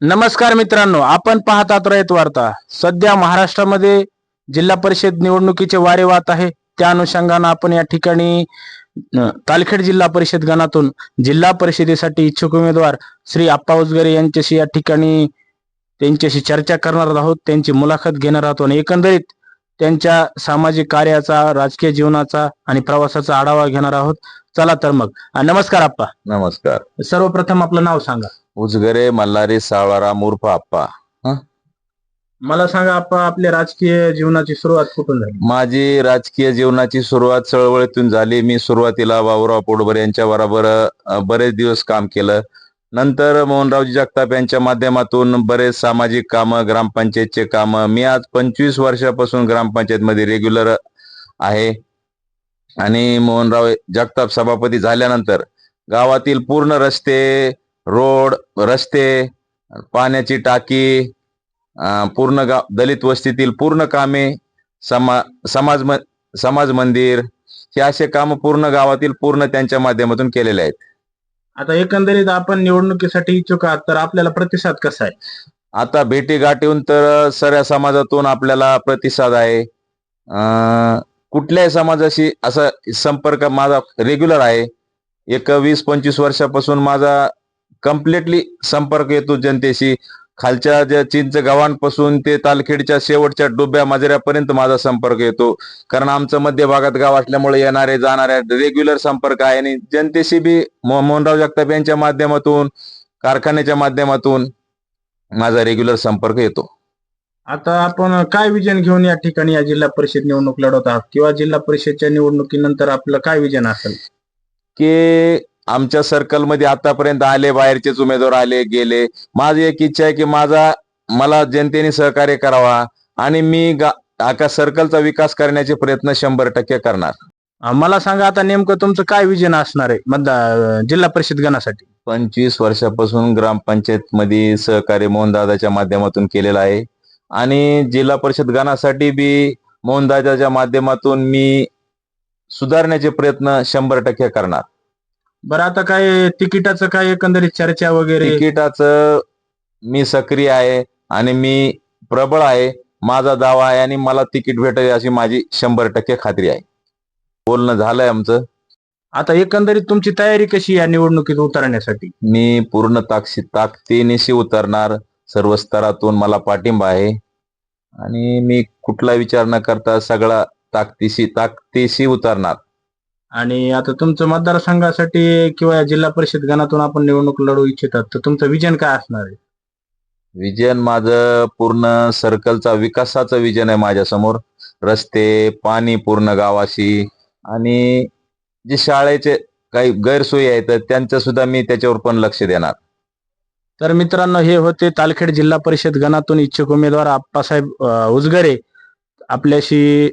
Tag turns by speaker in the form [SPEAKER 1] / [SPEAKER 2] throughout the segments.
[SPEAKER 1] नमस्कार मित्रांनो आपण पाहतात रयत वार्ता. सध्या महाराष्ट्रामध्ये जिल्हा परिषद निवडणुकीचे वारे वाहत आहे. त्या अनुषंगानं आपण या ठिकाणी तालखेड जिल्हा परिषद गणातून जिल्हा परिषदेसाठी इच्छुक उमेदवार श्री आप्पा उजगरे यांच्याशी या ठिकाणी त्यांच्याशी चर्चा करणार आहोत. त्यांची मुलाखत घेणार आहोत आणि एकंदरीत त्यांच्या सामाजिक कार्याचा राजकीय जीवनाचा आणि प्रवासाचा आढावा घेणार आहोत. चला तर मग. नमस्कार आप्पा.
[SPEAKER 2] नमस्कार.
[SPEAKER 1] सर्वप्रथम आपलं नाव सांगा.
[SPEAKER 2] उजगरे मल्हारी सावळाराम उर्फ आप्पा.
[SPEAKER 1] मला सांगा आप्पा आपल्या राजकीय जीवनाची सुरुवात कुठून झाली?
[SPEAKER 2] माझी राजकीय जीवनाची सुरुवात चळवळीतून झाली. मी सुरुवातीला बाबूराव पोटभर यांच्या बरोबर बरेच दिवस काम केलं. नंतर मोहनरावजी जगताप यांच्या माध्यमातून बरेच सामाजिक कामं ग्रामपंचायतचे कामं. मी आज पंचवीस वर्षापासून ग्रामपंचायत मध्ये रेग्युलर आहे. आणि मोहनराव जगताप सभापती झाल्यानंतर गावातील पूर्ण रस्ते रोड रस्ते पाण्याची टाकी पूर्ण गाव दलित वस्तीतील पूर्ण कामे समा समाज म- समाज मंदिर हे असे काम पूर्ण गावातील पूर्ण त्यांच्या माध्यमातून केलेले आहेत.
[SPEAKER 1] आता एकंदरीत आपण निवडणुकीसाठी इच्छुक आहात तर आपल्याला प्रतिसाद कसा आहे?
[SPEAKER 2] आता भेटी गाठीहून तर सर्व समाजातून आपल्याला प्रतिसाद आहे. कुठल्याही समाजाशी असा संपर्क माझा रेग्युलर आहे. एक वीस पंचवीस वर्षापासून माझा कम्प्लिटली संपर्क येतो जनतेशी. खालच्या ज्या चिंच गावांपासून ते तालखेडच्या शेवटच्या डोब्या माजऱ्यापर्यंत माझा संपर्क येतो. कारण आमचं मध्य भागात गाव असल्यामुळे येणारे जाणारे रेग्युलर संपर्क आहे. आणि जनतेशी बी मोहनराव जगताप यांच्या माध्यमातून कारखान्याच्या माध्यमातून माझा रेग्युलर संपर्क येतो.
[SPEAKER 1] आता आपण काय विजन घेऊन या ठिकाणी या जिल्हा परिषद निवडणूक लढवत आहात? किंवा जिल्हा परिषदच्या निवडणुकीनंतर आपलं काय विजन असेल?
[SPEAKER 2] की आमच्या सर्कलमध्ये आतापर्यंत आले बाहेरचेच उमेदवार आले गेले. माझी एक इच्छा आहे की माझा मला जनतेने सहकार्य करावा आणि मी आका सर्कलचा विकास करण्याचे प्रयत्न शंभर टक्के करणार.
[SPEAKER 1] मला सांगा आता नेमकं तुमचं काय विजन असणार आहे मतदार जिल्हा परिषद गणासाठी?
[SPEAKER 2] पंचवीस वर्षापासून ग्रामपंचायत मध्ये सहकार्य मोहनदादाच्या माध्यमातून केलेलं आहे. आणि जिल्हा परिषद गणासाठी बी मोहनदादाच्या माध्यमातून मी सुधारण्याचे प्रयत्न शंभर टक्के करणार.
[SPEAKER 1] बरं आता काय तिकिटाचं काय एकंदरीत चर्चा वगैरे?
[SPEAKER 2] तिकिटाचं मी सक्रिय आहे आणि मी प्रबळ आहे. माझा दावा आहे आणि मला तिकीट भेटेल अशी माझी शंभर टक्के खात्री आहे. बोलणं झालंय आमचं.
[SPEAKER 1] आता एकंदरीत तुमची तयारी कशी या निवडणुकीत उतरण्यासाठी?
[SPEAKER 2] मी पूर्ण ताकशी ताकदीनिशी उतरणार. सर्व स्तरातून मला पाठिंबा आहे. आणि मी कुठला विचार न करता सगळा ताकदीशी ताकदीशी उतरणार.
[SPEAKER 1] आणि आता तुमचं मतदारसंघासाठी किंवा या जिल्हा परिषद गणातून आपण निवडणूक लढवू इच्छितात तर तुमचं विजन काय असणार आहे?
[SPEAKER 2] विजन माझं पूर्ण सर्कलचा विकासाचं विजन आहे माझ्यासमोर. रस्ते पाणी पूर्ण गावाशी आणि जे शाळेचे काही गैरसोयी आहेत त्यांचं सुद्धा मी त्याच्यावर पण लक्ष देणार.
[SPEAKER 1] तर मित्रांनो हे होते तालखेड जिल्हा परिषद गणातून इच्छुक उमेदवार आप्पासाहेब अ, उजगरे. आपल्याशी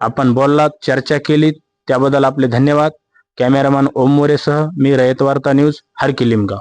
[SPEAKER 1] आपण बोललात चर्चा केली त्याबद्दल आपले धन्यवाद. कॅमेरामॅन ओम मोरेसह मी रयत वार्ता न्यूज हरकी लिमगाव.